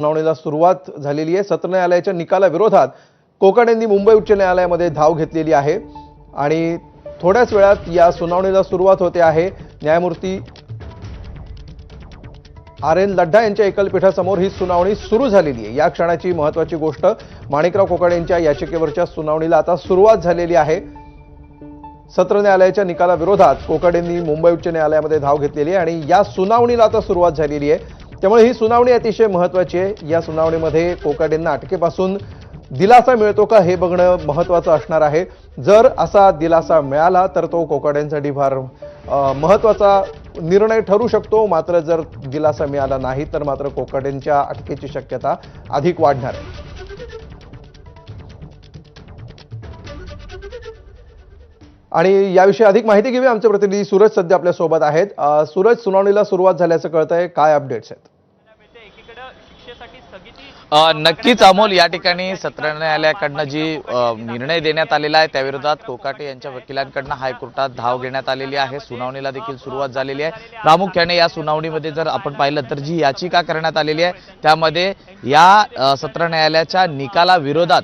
सुनावणीला सुरुवात झालेली आहे. सत्र न्यायालयाच्या निकालाविरोधात कोकण यांनी मुंबई उच्च न्यायालयामध्ये धाव घेतलेली आहे. आणि थोड्याच वेळात या सुनावणीला सुरुवात होते आहे. न्यायमूर्ती आर एन लड्डा यांच्या एकलपीठासमोर ही सुनावणी सुरू झालेली आहे. या क्षणाची महत्वाची गोष्ट माणिकराव कोकाडे यांच्या याचिकेवरच्या सुनावणीला आता सुरुवात झालेली आहे. सत्र न्यायालयाच्या निकालाविरोधात कोकाडेंनी मुंबई उच्च न्यायालयामध्ये धाव घेतलेली आहे आणि या सुनावणीला आता सुरुवात झालेली आहे. त्यामुळे ही सुनावणी अतिशय महत्वाची आहे. या सुनावणीमध्ये कोकाडेंना अटकेपासून दिलासा मिळतो का हे बघणं महत्वाचं असणार आहे. जर असा दिलासा मिळाला तर तो कोकाड्यांसाठी फार महत्त्वाचा महत्त्वाचा निर्णय ठरू शकतो. मात्र जर दिलासा मिळाला नाही तर मात्र कोकाडेंच्या अटकेची शक्यता अधिक वाढणार आहे. आणि याविषयी अधिक माहिती घेऊया. आमचे प्रतिनिधी सूरज सध्या आपल्यासोबत आहेत. सूरज सुनावणीला सुरुवात झाल्याचं कळतंय. काय अपडेट्स आहेत? नक्कीच अमोल या ठिकाणी सत्र न्यायालयाकडनं जी निर्णय देण्यात आलेला आहे त्याविरोधात कोकाटे यांच्या वकिलांकडनं हायकोर्टात धाव घेण्यात आलेली आहे. सुनावणीला देखील सुरुवात झालेली आहे. प्रामुख्याने या सुनावणीमध्ये जर आपण पाहिलं तर जी याचिका करण्यात आलेली आहे त्यामध्ये या सत्र न्यायालयाच्या निकालाविरोधात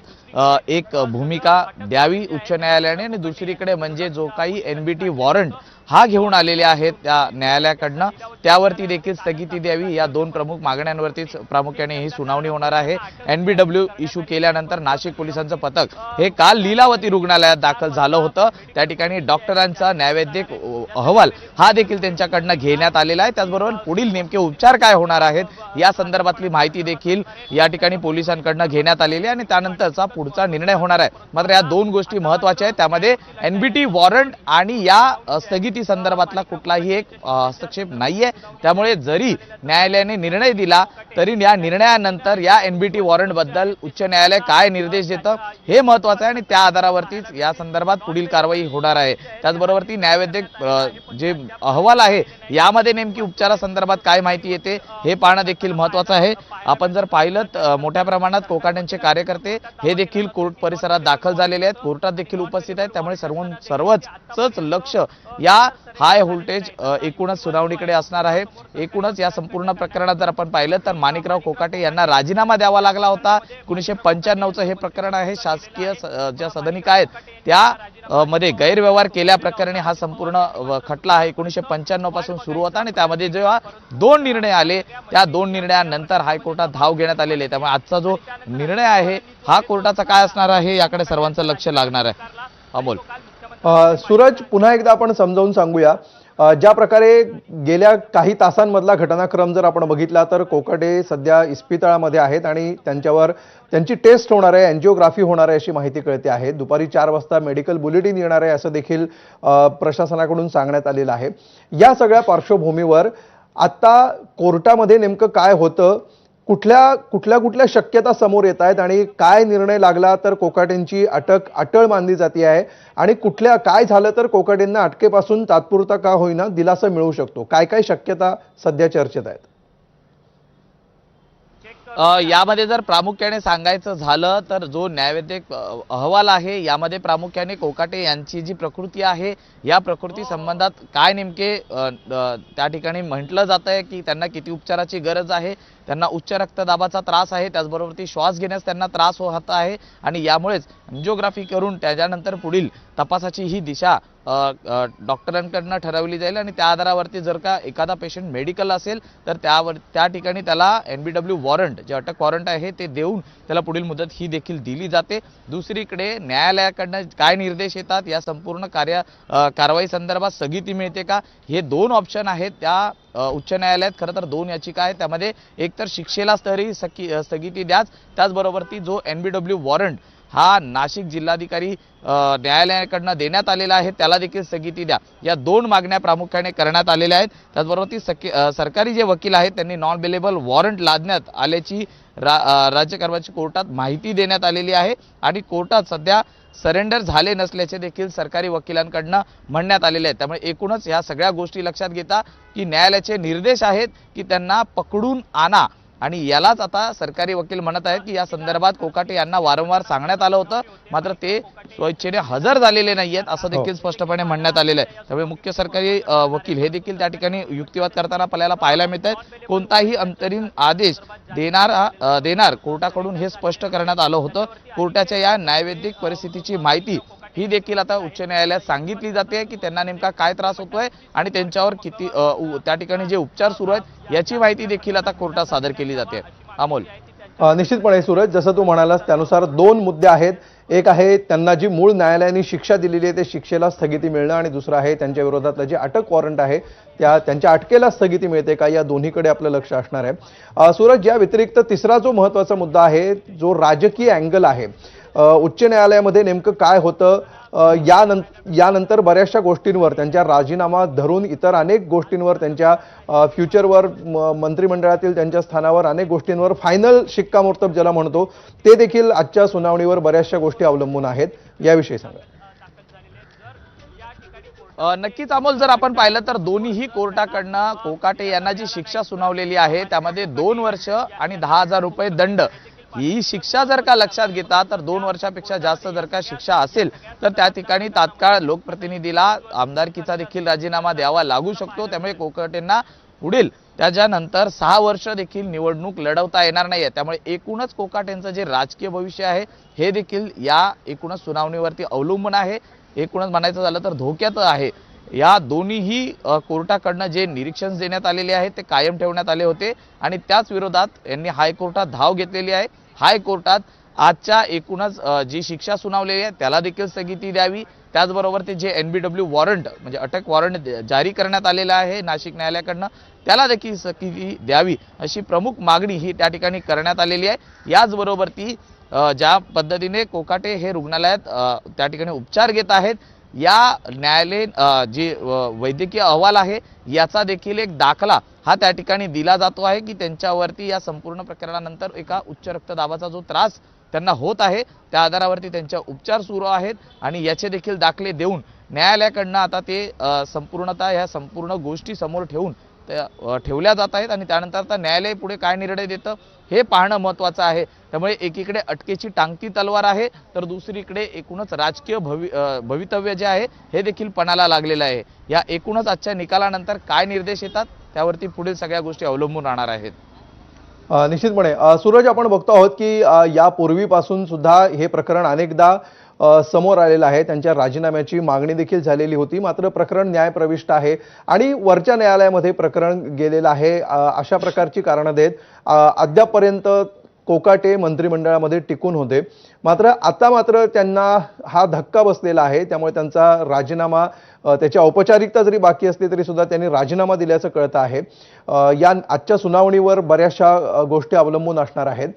एक भूमिका द्यावी उच्च न्यायालयाने आणि दुसरीकडे म्हणजे जो काही एनबीटी वॉरंट हा घेऊन आलेले आहेत त्या न्यायालयाकडनं. त्यावरती देखील स्थगिती द्यावी या दोन प्रमुख मागण्यांवरतीच प्रामुख्याने ही सुनावणी होणार आहे. एनबीडब्ल्यू इश्यू केल्यानंतर नाशिक पोलिसांचं पथक हे काल लीलावती रुग्णालयात दाखल झालं होतं. त्या ठिकाणी डॉक्टरांचा न्यायवैद्यक अहवाल हा देखील त्यांच्याकडनं घेण्यात आलेला आहे. त्याचबरोबर पुढील नेमके उपचार काय होणार आहेत या संदर्भातली माहिती देखील या ठिकाणी पोलिसांकडनं घेण्यात आलेली आहे आणि त्यानंतरचा पुढचा निर्णय होणार आहे. मात्र या दोन गोष्टी महत्त्वाच्या आहेत. त्यामध्ये एनबीटी वॉरंट आणि या स्थगिती निर्मिती संदर्भातला कुठलाही एक हस्तक्षेप नाहीये. त्यामुळे जरी न्यायालयाने निर्णय दिला तरी या निर्णयानंतर या एनबीटी वॉरंटबद्दल उच्च न्यायालय काय निर्देश देतं हे महत्वाचं आहे आणि त्या आधारावरतीच या संदर्भात पुढील कारवाई होणार आहे. त्याचबरोबर ती न्यायवैद्यक जे अहवाल आहे यामध्ये नेमकी उपचारासंदर्भात काय माहिती येते हे पाहणं देखील महत्वाचं आहे. आपण जर पाहिलं मोठ्या प्रमाणात कोकाट्यांचे कार्यकर्ते हे देखील कोर्ट परिसरात दाखल झालेले आहेत. कोर्टात देखील उपस्थित आहेत. त्यामुळे सर्व सर्वच लक्ष या हाय व्होल्टेज एकूणच सुनावणीकडे असणार आहे. एकूणच या संपूर्ण प्रकरणात जर आपण पाहिलं तर माणिकराव कोकाटे यांना राजीनामा द्यावा लागला होता. एकोणीसशे पंच्याण्णवचं हे प्रकरण आहे. शासकीय ज्या सदनिका आहेत त्या मध्ये गैरव्यवहार केल्या प्रकरणी हा संपूर्ण खटला आहे. एकोणीसशे पंच्याण्णवपासून सुरू होता आणि त्यामध्ये जेव्हा दोन निर्णय आले त्या दोन निर्णयानंतर हायकोर्टात धाव घेण्यात आलेली आहे. त्यामुळे आजचा जो निर्णय आहे हा कोर्टाचा काय असणार आहे याकडे सर्वांचं लक्ष लागणार आहे. अमोल. सूरज पुन्हा एकदा आपण समजावून सांगूया. ज्या प्रकारे गेल्या काही तासांमधला घटनाक्रम जर आपण बघितला तर कोकाटे सध्या इस्पितळामध्ये आहेत आणि त्यांच्यावर त्यांची टेस्ट होणार आहे अँजिओग्राफी होणार आहे अशी माहिती कळते आहे. दुपारी चार वाजता मेडिकल बुलेटिन येणार आहे असं देखील प्रशासनाकडून सांगण्यात आलेलं आहे. या सगळ्या पार्श्वभूमीवर आत्ता कोर्टामध्ये नेमकं काय होतं कुठल्या कुठल्या कुठल्या शक्यता समोर येत आहेत आणि काय निर्णय लागला तर कोकाटेंची अटक अटळ मानली जाते आहे? आणि कुठल्या काय झालं तर कोकाटेंना अटकेपासून तात्पुरता का होईना दिलासा मिळू शकतो? काय काय शक्यता सध्या चर्चेत आहेत? यामध्ये जर प्रामुख्याने सांगायचं झालं तर जो न्यायवैद्यक अहवाल आहे यामध्ये प्रामुख्याने कोकाटे यांची जी प्रकृती आहे या प्रकृती संबंधात काय नेमके त्या ठिकाणी म्हटलं जात आहे की त्यांना किती उपचाराची गरज आहे त्यांना उच्च रक्तदाबाचा त्रास आहे त्याचबरोबर ती श्वास घेण्यास त्यांना त्रास होत आहे आणि यामुळेच एन्जिओग्राफी करून त्याच्यानंतर पुढील तपासाची ही दिशा डॉक्टरांकडनं ठरवली जाईल आणि त्या आधारावरती जर का एखादा पेशंट मेडिकल असेल तर त्यावर त्या ठिकाणी त्याला एन बी डब्ल्यू वॉरंट जे अटक वॉरंट आहे ते देऊन त्याला पुढील मुदत ही देखील दिली जाते. दुसरीकडे न्यायालयाकडनं काय निर्देश येतात या संपूर्ण कार्य कारवाई संदर्भात स्थगिती मिळते का? हे दोन ऑप्शन आहेत. त्या उच्च न्यायालयात खरं तर दोन याचिका आहेत. त्यामध्ये एकतर शिक्षेला स्तरी सकी स्थगिती द्याच त्याचबरोबर ती जो एन बी डब्ल्यू वॉरंट हा नाशिक जिल्हाधिकारी न्यायालयाकडनं देण्यात आलेला आहे. त्याला देखील स्थगिती द्या. या दोन मागण्या प्रामुख्याने करण्यात आलेल्या आहेत. त्याचबरोबर ती सकी सरकारी जे वकील आहेत त्यांनी नॉन बेलेबल वॉरंट लादण्यात आल्याची रा राज्य कोर्टात माहिती देण्यात आलेली आहे. आणि कोर्टात सध्या सरेंडर झाले नसल्याचे देखील सरकारी वकिलांकडनं म्हणण्यात आलेले आहेत. त्यामुळे एकूणच ह्या सगळ्या गोष्टी लक्षात घेता की न्यायालयाचे निर्देश आहेत की त्यांना पकडून आणा. आणि यालाच आता सरकारी वकील म्हणत आहेत की या संदर्भात कोकाटे यांना वारंवार सांगण्यात आलं होतं. मात्र ते स्वइच्छेने हजर झालेले नाही आहेत असं देखील स्पष्टपणे म्हणण्यात आलेलं आहे. त्यामुळे मुख्य सरकारी वकील हे देखील त्या ठिकाणी युक्तिवाद करताना आपल्याला पाहायला मिळत आहेत कोणताही अंतरिम आदेश देणार देणार कोर्टाकडून हे स्पष्ट करण्यात आलं होतं. कोर्टाच्या या न्यायवैद्यिक परिस्थितीची माहिती ही देखील आता उच्च न्यायालयात सांगितली जाते की त्यांना नेमका काय त्रास होतोय आणि त्यांच्यावर किती त्या ठिकाणी जे उपचार सुरू आहेत याची माहिती देखील आता कोर्टात सादर केली जाते. अमोल. निश्चितपणे सूरज जसं तू म्हणालास त्यानुसार दोन मुद्दे आहेत. एक आहे त्यांना जी मूळ न्यायालयाने शिक्षा दिलेली आहे ते शिक्षेला स्थगिती मिळणं आणि दुसरं आहे त्यांच्या विरोधातलं जे अटक वॉरंट आहे त्या त्यांच्या अटकेला स्थगिती मिळते का या दोन्हीकडे आपलं लक्ष असणार आहे. सूरज या व्यतिरिक्त तिसरा जो महत्त्वाचा मुद्दा आहे जो राजकीय अँगल आहे उच्च न्यायालयामध्ये नेमकं काय होतं? यानंतर यानं यानंतर बऱ्याचशा गोष्टींवर त्यांच्या राजीनामा धरून इतर अनेक गोष्टींवर त्यांच्या फ्युचरवर म- मंत्रिमंडळातील त्यांच्या स्थानावर अनेक गोष्टींवर फायनल शिक्कामोर्तब ज्याला म्हणतो ते देखील आजच्या सुनावणीवर बऱ्याचशा गोष्टी अवलंबून आहेत. याविषयी सांगा. नक्कीच अमोल जर आपण पाहिलं तर दोन्हीही कोर्टाकडनं कोकाटे यांना जी शिक्षा सुनावलेली आहे त्यामध्ये दोन वर्ष आणि दहा हजार रुपये दंड ही शिक्षा जर का लक्षात घेता तर दोन वर्षापेक्षा जास्त जर का शिक्षा असेल तर त्या ठिकाणी तात्काळ लोकप्रतिनिधीला आमदारकीचा देखील राजीनामा द्यावा लागू शकतो. त्यामुळे कोकाटेंना पुढील त्याच्यानंतर सहा वर्ष देखील निवडणूक लढवता येणार नाही आहे त्यामुळे एकूणच कोकाटेंचं जे राजकीय भविष्य आहे हे देखील या एकूणच सुनावणीवरती अवलंबून आहे. एकूणच म्हणायचं झालं तर धोक्यात आहे. या दोन्हीही कोर्टाकडनं जे निरीक्षण देण्यात आलेले आहे ते कायम ठेवण्यात आले होते आणि त्याच विरोधात यांनी हायकोर्टात धाव घेतलेली आहे. हायकोर्टात आजच्या एकूणच जी शिक्षा सुनावलेली आहे त्याला देखील स्थगिती द्यावी. त्याचबरोबर ते जे एन बी डब्ल्यू वॉरंट म्हणजे अटक वॉरंट जारी करण्यात आलेलं आहे नाशिक न्यायालयाकडनं त्याला देखील स्थगिती द्यावी अशी प्रमुख मागणी ही त्या ठिकाणी करण्यात आलेली आहे. याचबरोबर ती ज्या पद्धतीने कोकाटे हे रुग्णालयात त्या ठिकाणी उपचार घेत आहेत या न्यायालयीन जे वैद्यकीय अहवाल आहे याचा देखील एक दाखला हा त्या ठिकाणी दिला जातो आहे की त्यांच्यावरती या संपूर्ण प्रकरणानंतर एका उच्च रक्तदाबाचा जो त्रास त्यांना होत आहे त्या आधारावरती त्यांच्या उपचार सुरू आहेत आणि याचे देखील दाखले देऊन न्यायालयाकडनं आता ते संपूर्णतः ह्या संपूर्ण गोष्टी समोर ठेवून त्या ठेवल्या जात आहेत आणि त्यानंतर आता न्यायालय पुढे काय निर्णय देतं हे पाहणं महत्त्वाचं आहे. त्यामुळे एकीकडे अटकेची टांगती तलवार आहे तर दुसरीकडे एकूणच राजकीय भवि भवितव्य जे आहे हे देखील पणाला लागलेलं आहे. या एकूणच आजच्या निकालानंतर काय निर्देश येतात त्यावरती पुढील सगळ्या गोष्टी अवलंबून राहणार आहेत. निश्चितपणे. सूरज आपण बघतो आहोत की यापूर्वीपासून सुद्धा हे प्रकरण अनेकदा समोर आलेलं आहे. त्यांच्या राजीनाम्याची मागणी देखील झालेली होती. मात्र प्रकरण न्यायप्रविष्ट आहे आणि वरच्या न्यायालयामध्ये प्रकरण गेलेलं आहे. अशा प्रकारची कारणं देत अद्यापर्यंत अद्यापपर्यंत कोकाटे मंत्रिमंडळामध्ये टिकून होते. मात्र आता मात्र त्यांना हा धक्का बसलेला आहे. त्यामुळे त्यांचा राजीनामा त्याची औपचारिकता जरी बाकी असली तरी सुद्धा त्यांनी राजीनामा दिल्याचं कळतं आहे. या आजच्या सुनावणीवर बऱ्याचशा गोष्टी अवलंबून असणार आहेत.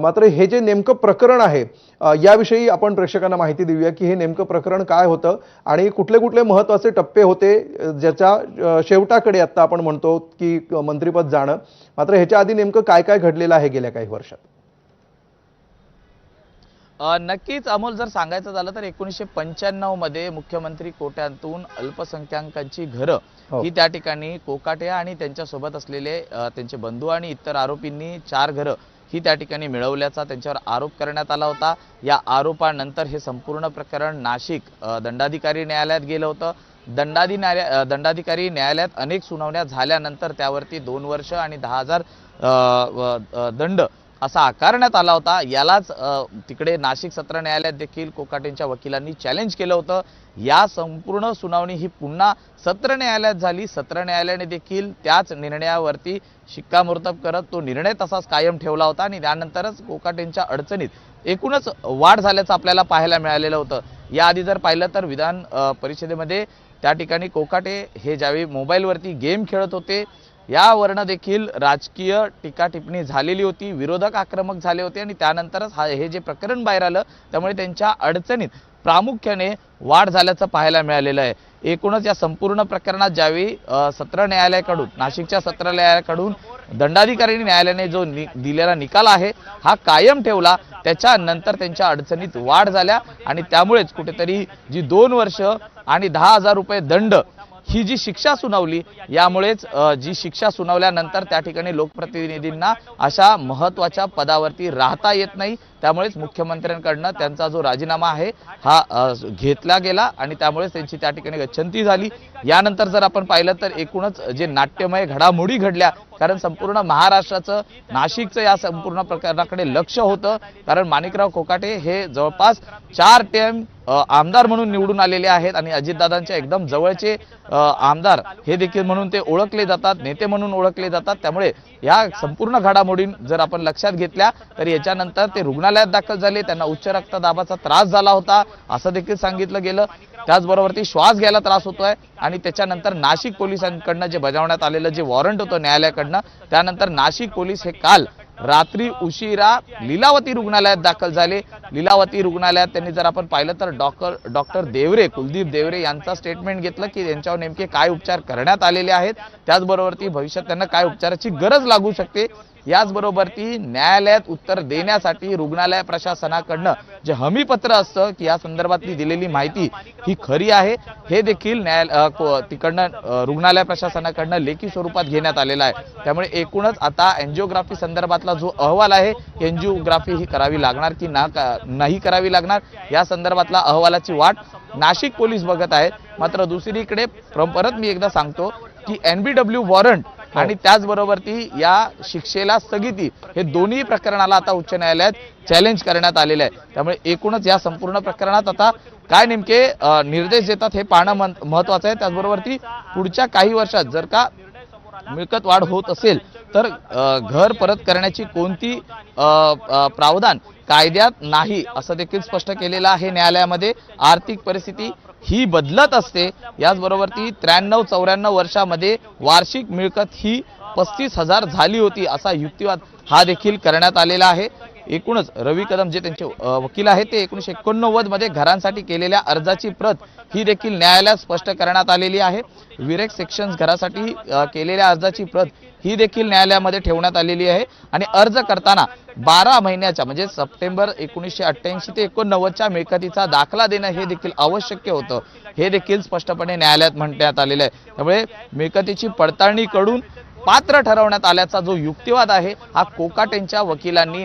मात्र हे जे नेमकं प्रकरण आहे याविषयी आपण प्रेक्षकांना माहिती देऊया की हे नेमकं प्रकरण काय होतं आणि कुठले कुठले महत्त्वाचे टप्पे होते ज्याच्या शेवटाकडे आता आपण म्हणतो की मंत्रिपद जाणं मात्र ह्याच्या आधी नेमकं काय काय घडलेलं आहे गेल्या काही वर्षात नक्कीच अमोल जर सांगायचं झालं तर एकोणीसशे पंच्याण्णवमध्ये मुख्यमंत्री कोट्यातून अल्पसंख्याकांची घरं हो. ही त्या ठिकाणी कोकाटे आणि त्यांच्यासोबत असलेले त्यांचे बंधू आणि इतर आरोपींनी चार घरं ही त्या ठिकाणी मिळवल्याचा त्यांच्यावर आरोप करण्यात आला होता. या आरोपानंतर हे संपूर्ण प्रकरण नाशिक दंडाधिकारी न्यायालयात गेलं होतं. दंडाधी न्यायालय दंडाधिकारी न्यायालयात अनेक सुनावण्या झाल्यानंतर त्यावरती दोन वर्ष आणि दहा हजार व- दंड असा आकारण्यात आला होता. यालाच तिकडे नाशिक सत्र न्यायालयात देखील कोकाटेंच्या वकिलांनी चॅलेंज केलं होतं. या संपूर्ण सुनावणी ही पुन्हा सत्र न्यायालयात झाली. सत्र न्यायालयाने देखील त्याच निर्णयावरती शिक्कामोर्तब करत तो निर्णय तसाच कायम ठेवला होता आणि त्यानंतरच कोकाटेंच्या अडचणीत एकूणच वाढ झाल्याचं आपल्याला पाहायला मिळालेलं होतं. याआधी जर पाहिलं तर विधान परिषदेमध्ये त्या ठिकाणी कोकाटे हे ज्यावेळी मोबाईलवरती गेम खेळत होते यावरनं देखील राजकीय टीकाटिपणी झालेली होती विरोधक आक्रमक झाले होते आणि त्यानंतरच हा हे जे प्रकरण बाहेर आलं त्यामुळे त्यांच्या अडचणीत प्रामुख्याने वाढ झाल्याचं पाहायला मिळालेलं आहे. एकूणच या संपूर्ण प्रकरणात ज्यावेळी सत्र न्यायालयाकडून नाशिकच्या सत्र न्यायालयाकडून दंडाधिकारी न्यायालयाने जो नि दिलेला निकाल आहे हा कायम ठेवला. त्याच्यानंतर त्यांच्या अडचणीत वाढ झाल्या आणि त्यामुळेच कुठेतरी जी दोन वर्ष आणि दहा हजार रुपये दंड ही जी शिक्षा सुनावली यामुळेच जी शिक्षा सुनावल्यानंतर त्या ठिकाणी लोकप्रतिनिधींना अशा महत्त्वाच्या पदावरती राहता येत नाही. त्यामुळेच मुख्यमंत्र्यांकडनं त्यांचा जो राजीनामा आहे हा घेतला गेला आणि त्यामुळेच त्यांची त्या ठिकाणी गच्छंती झाली. यानंतर जर आपण पाहिलं तर एकूणच जे नाट्यमय घडामोडी घडल्या कारण संपूर्ण महाराष्ट्राचं नाशिकचं या संपूर्ण प्रकरणाकडे लक्ष होतं. कारण माणिकराव कोकाटे हे जवळपास चार टेम आमदार म्हणून निवडून आलेले आहेत आणि अजितदादांच्या एकदम जवळचे आमदार हे देखील म्हणून ते ओळखले जातात नेते म्हणून ओळखले जातात. त्यामुळे या संपूर्ण घडामोडी जर आपण लक्षात घेतल्या तर याच्यानंतर ते रुग्णालयात दाखल झाले त्यांना उच्च रक्तदाबाचा त्रास झाला होता असं देखील सांगितलं गेलं. त्याचबरोबर ते श्वास घ्यायला त्रास होतोय आणि त्याच्यानंतर नाशिक पोलिसांकडनं जे बजावण्यात आलेलं जे वॉरंट होतं न्यायालयाकडनं त्यानंतर नाशिक पोलीस हे काल रात्री उशिरा लीलावती रुग्णालयात दाखल झाले. लीलावती रुग्णालयात त्यांनी जर आपण पाहिलं तर डॉक्टर डॉक्टर देवरे कुलदीप देवरे यांचा स्टेटमेंट घेतलं की त्यांच्यावर नेमके काय उपचार करण्यात आलेले आहेत. त्याचबरोबर ती भविष्यात त्यांना काय उपचाराची गरज लागू शकते? याचबरोबर ती न्यायालयात उत्तर देण्यासाठी रुग्णालय प्रशासनाकडनं जे हमीपत्र असतं की या संदर्भातली दिलेली माहिती ही खरी आहे हे देखील न्यायालय को- तिकडनं रुग्णालय प्रशासनाकडनं लेखी स्वरूपात घेण्यात आलेलं आहे. त्यामुळे एकूणच आता एन्जिओग्राफी संदर्भातला जो अहवाल आहे एन्जिओग्राफी ही करावी लागणार की ना नाही करावी लागणार या संदर्भातला अहवालाची वाट नाशिक पोलीस बघत आहेत. मात्र दुसरीकडे परत मी एकदा सांगतो की एनबीडब्ल्यू वॉरंट हो. आणि त्याचबरोबर ती या शिक्षेला स्थगिती. हे दोन्ही प्रकरणाला आता उच्च न्यायालयात चॅलेंज करण्यात आलेलं आहे. त्यामुळे एकूणच या संपूर्ण प्रकरणात आता काय नेमके निर्देश देतात हे पाहणं महत्वाचं आहे. त्याचबरोबर ती पुढच्या काही वर्षात जर का मिळकत वाढ होत असेल तर घर परत करण्याची कोणती प्रावधान कायद्यात नाही असं देखील स्पष्ट केलेलं आहे न्यायालयामध्ये. आर्थिक परिस्थिती ही बदलत असते. याचबरोबर ती त्र्याण्णव चौऱ्याण्णव वर्षामध्ये वार्षिक मिळकत ही पस्तीस हजार झाली होती असा युक्तिवाद हा देखील करण्यात आलेला आहे. एकूणच रवी कदम जे त्यांचे वकील आहेत ते एकोणीशे एकोणनव्वदमध्ये घरांसाठी केलेल्या अर्जाची प्रत ही देखील न्यायालयात स्पष्ट करण्यात आलेली आहे. विरेक सेक्शन्स घरासाठी केलेल्या अर्जाची प्रत ही देखील न्यायालयामध्ये ठेवण्यात आलेली आहे. आणि अर्ज करताना बारा महिन्याच्या म्हणजे सप्टेंबर एकोणीसशे अठ्ठ्याऐंशी ते एकोणनव्वदच्या मिळकतीचा दाखला देणं हे देखील आवश्यक होतं. हे देखील स्पष्टपणे न्यायालयात म्हणण्यात आलेलं आहे. त्यामुळे मिळकतीची पडताळणी करून पात्र ठरवण्यात आल्याचा जो युक्तिवाद आहे हा कोकाटेंच्या वकिलांनी